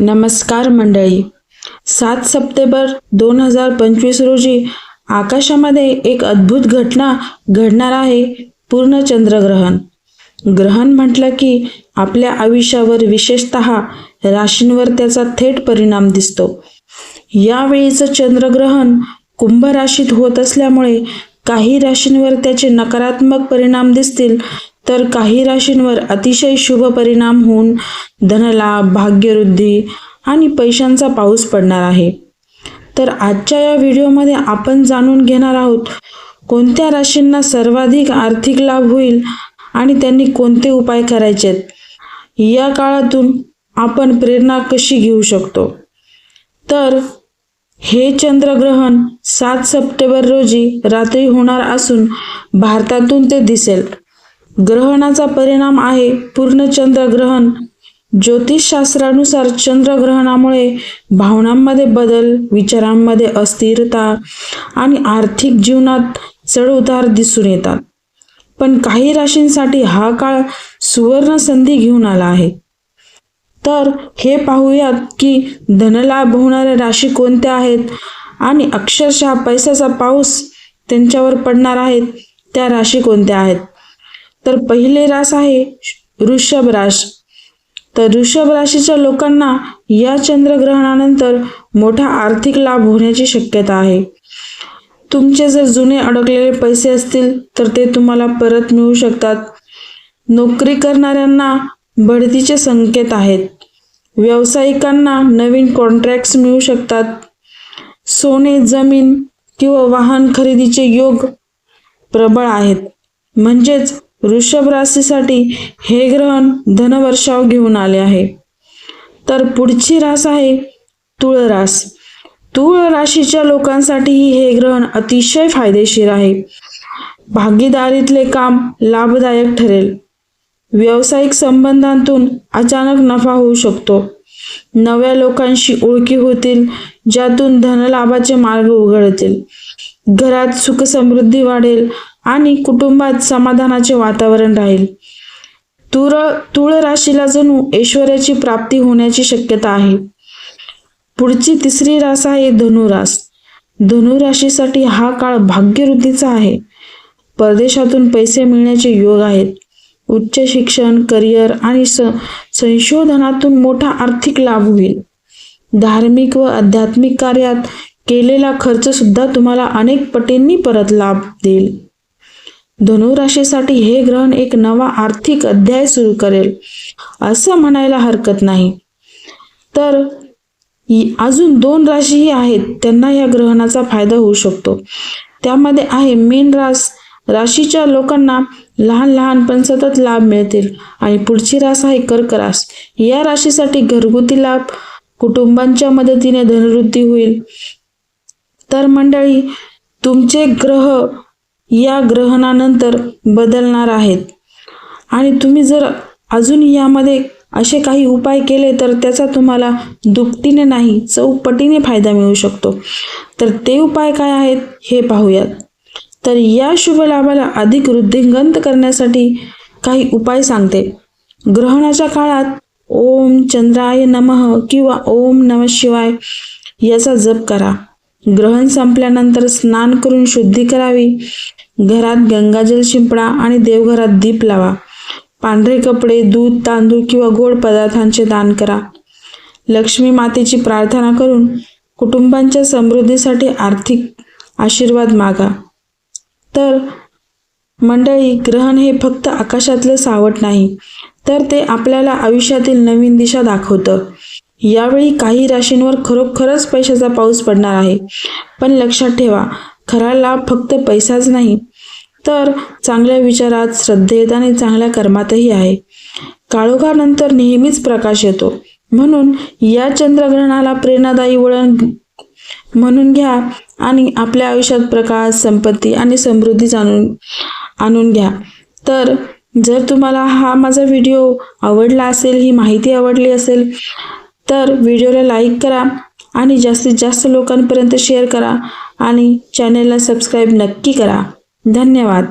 नमस्कार मंडळी. सात सप्टेंबर दोन हजार पंचवीस रोजी आकाशामध्ये एक अद्भुत घटना घडणार आहे पूर्ण चंद्रग्रहण. ग्रहण म्हटलं की आपल्या आयुष्यावर विशेषत राशींवर त्याचा थेट परिणाम दिसतो. यावेळीचं चंद्रग्रहण कुंभ राशीत होत असल्यामुळे काही राशींवर त्याचे नकारात्मक परिणाम दिसतील तर काही राशींवर अतिशय शुभ परिणाम होऊन धनलाभ भाग्यवृद्धी आणि पैशांचा पाऊस पडणार आहे. तर आजच्या या व्हिडिओमध्ये आपण जाणून घेणार आहोत कोणत्या राशींना सर्वाधिक आर्थिक लाभ होईल आणि त्यांनी कोणते उपाय करायचे या काळातून आपण प्रेरणा कशी घेऊ शकतो? तर हे चंद्रग्रहण सात सप्टेंबर रोजी रात्री होणार असून भारतातून ते दिसेल. ग्रहणाचा परिणाम आहे पूर्ण चंद्रग्रहण. ज्योतिषशास्त्रानुसार चंद्रग्रहणामुळे भावनांमध्ये बदल विचारांमध्ये अस्थिरता आणि आर्थिक जीवनात चढउतार दिसून येतात. पण काही राशींसाठी हा काळ सुवर्ण संधी घेऊन आला आहे. तर हे पाहूयात की धनलाभ होणाऱ्या राशी कोणत्या आहेत आणि अक्षरशः पैशाचा पाऊस त्यांच्यावर पडणार आहेत त्या राशी कोणत्या आहेत? तर पहिले रास आहे वृषभ राश तर वृषभ राशीच्या लोकांना या चंद्रग्रहणानंतर मोठा आर्थिक लाभ होण्याची शक्यता आहे. तुमचे जर जुने अडकलेले पैसे असतील तर ते तुम्हाला परत मिळू शकतात. नोकरी करणाऱ्यांना बढतीचे संकेत आहेत. व्यावसायिकांना नवीन कॉन्ट्रॅक्ट्स मिळू शकतात. सोने जमीन किंवा वाहन खरेदीचे योग प्रबळ आहेत. म्हणजेच वृषभ राशीसाठी हे ग्रहण धनवर्षाव घेऊन आले आहे. तर पुढची रास आहे तुळ रास. तुळ राशीच्या लोकांसाठीही हे ग्रहण अतिशय फायदेशीर आहे. भागीदारीतले काम लाभदायक ठरेल. व्यावसायिक संबंधांतून अचानक नफा होऊ शकतो. नव्या लोकांशी ओळखी होतील ज्यातून धनलाभाचे मार्ग उघडतील. घरात सुख समृद्धी वाढेल आणि कुटुंबात समाधानाचे वातावरण राहील. तुर तुळ राशीला जणू ऐश्वर्याची प्राप्ती होण्याची शक्यता आहे. पुढची तिसरी रास आहे धनुरास. धनुराशीसाठी हा काळ भाग्यवृद्धीचा आहे. परदेशातून पैसे मिळण्याचे योग आहेत. उच्च शिक्षण करिअर आणि स संशोधनातून मोठा आर्थिक लाभ होईल. धार्मिक व आध्यात्मिक कार्यात केलेला खर्च सुद्धा तुम्हाला अनेक पटींनी परत लाभ देईल. धनुराशीसाठी हे ग्रहण एक नवा आर्थिक अध्याय सुरू करेल. असं म्हणायला हरकत नाही. तर अजून दोन राशीही आहेत. त्यांना या ग्रहणाचा फायदा होऊ शकतो. त्यामध्ये आहे मीन रास. राशीच्या लोकांना लहान लहान पण सतत लाभ मिळतील. आणि पुढची रास आहे कर्क रास. या राशीसाठी घरगुती लाभ कुटुंबांच्या मदतीने धनवृद्धी होईल. तर मंडळी तुमचे ग्रह या ग्रहणानंतर बदलणार आहेत. आणि तुम्ही जर अजून यामध्ये असे काही उपाय केले तर त्याचा तुम्हाला दुपटीने नाही चौपटीने फायदा मिळू शकतो. तर ते उपाय काय आहेत हे पाहूयात. तर या शुभ लाभाला अधिक वृद्धिंगंत करण्यासाठी काही उपाय सांगते. ग्रहणाच्या काळात ओम चंद्राय नमः किंवा ओम नम शिवाय याचा जप करा. ग्रहण संपल्यानंतर स्नान करून शुद्धी करावी. घरात गंगाजल शिंपडा आणि देवघरात दीप लावा. पांढरे कपडे दूध तांदूळ किंवा गोड पदार्थांचे दान करा. लक्ष्मी मातेची प्रार्थना करून कुटुंबांच्या समृद्धीसाठी आर्थिक आशीर्वाद मागा. तर मंडळी ग्रहण हे फक्त आकाशातलं सावट नाही तर ते आपल्याला आयुष्यातील नवीन दिशा दाखवतं. यावेळी काही राशींवर खरोखरच पैशाचा पाऊस पडणार आहे. पण लक्षात ठेवा खरा लाभ फक्त पैसाच नाही तर चांगल्या विचारात श्रद्धेत आणि चांगल्या कर्मातही आहे. काळोखानंतर नेहमीच प्रकाश येतो. म्हणून या चंद्रग्रहणाला प्रेरणादायी वळण म्हणून घ्या आणि आपल्या आयुष्यात प्रकाश संपत्ती आणि समृद्धी जाणून आणून घ्या. तर जर तुम्हाला हा माझा व्हिडिओ आवडला असेल ही माहिती आवडली असेल तर व्हिडिओला लाईक करा आणि जास्तीत जास्त लोकांपर्यंत शेअर करा आणि चॅनेलला सबस्क्राईब नक्की करा. धन्यवाद.